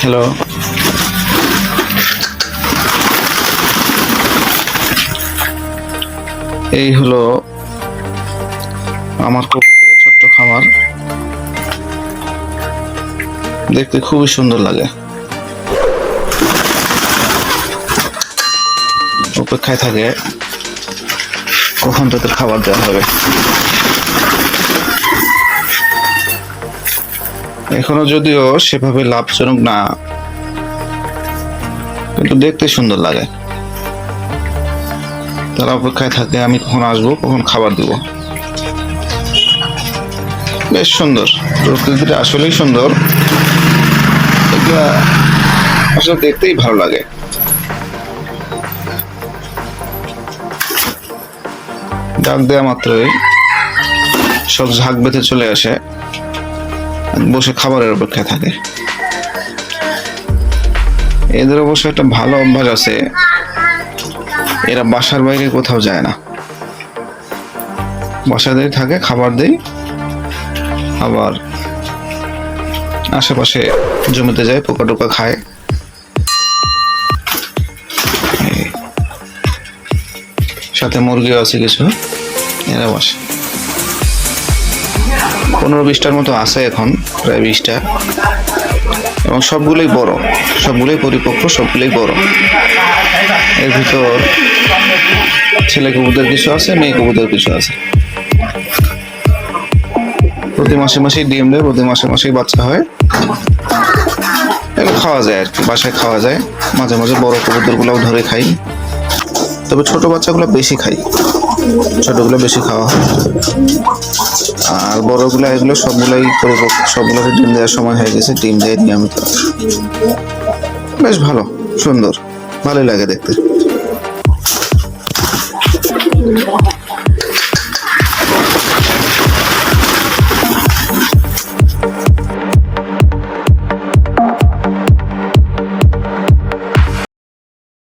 Hello এই হলো আমার কবুতরের ছোট্ট খামার। দেখতে খুবই সুন্দর লাগে। অপেক্ষায় থাকে কখন তাদের খাবার দেওয়া হবে। এখনও যদিও সেভাবে লাভজনক না, কিন্তু দেখতে সুন্দর লাগে। তারা অপেক্ষায় থাকে আমি কখন আসব, কখন খাবার দিব? বেশ সুন্দর। প্রকৃতিটা আসলেই সুন্দর। এগুলা আসলে দেখতেই ভালো লাগে। ডাক দেওয়া মাত্রই সব ঝাঁক বেঁধে চলে আসে। বসে খাবারের অপেক্ষায় থাকে। এদের অবশ্য একটা ভালো অভ্যাস আছে। এরা বাসার বাইরে কোথাও যায় না। বাসাতেই থাকে, খাবার দেই আবার আশেপাশে জমিতে যায়, পোকা টোকা খায়। সাথে মুরগিও আছে কিছু। এরা বসে। পনেরো বিশটার মতো আছে এখন, প্রায় বিশটা। এবং সবগুলোই বড়, সবগুলোই পরিপক্ক, সবগুলোই বড়। এর ভিতর ছেলে কবুতর কিছু আছে, মেয়ে কবুতর কিছু আছে। প্রতি মাসে মাসেই ডিম দেয়, প্রতি মাসে মাসেই বাচ্চা হয়। এগুলো খাওয়া যায় আর কি, বাসায় খাওয়া যায়। মাঝে মাঝে বড় কবুতরগুলোও ধরে খাই। তবে ছোট বাচ্চাগুলো বেশি খাই। ছোটগুলো বেশি খাওয়া হয়। আর বড়গুলো এগুলো সবগুলোই সবগুলোকে ডিম দেওয়ার সময় হয়ে গেছে, ডিম দেয় নিয়মিত। বেশ ভালো, সুন্দর, ভালোই লাগে দেখতে।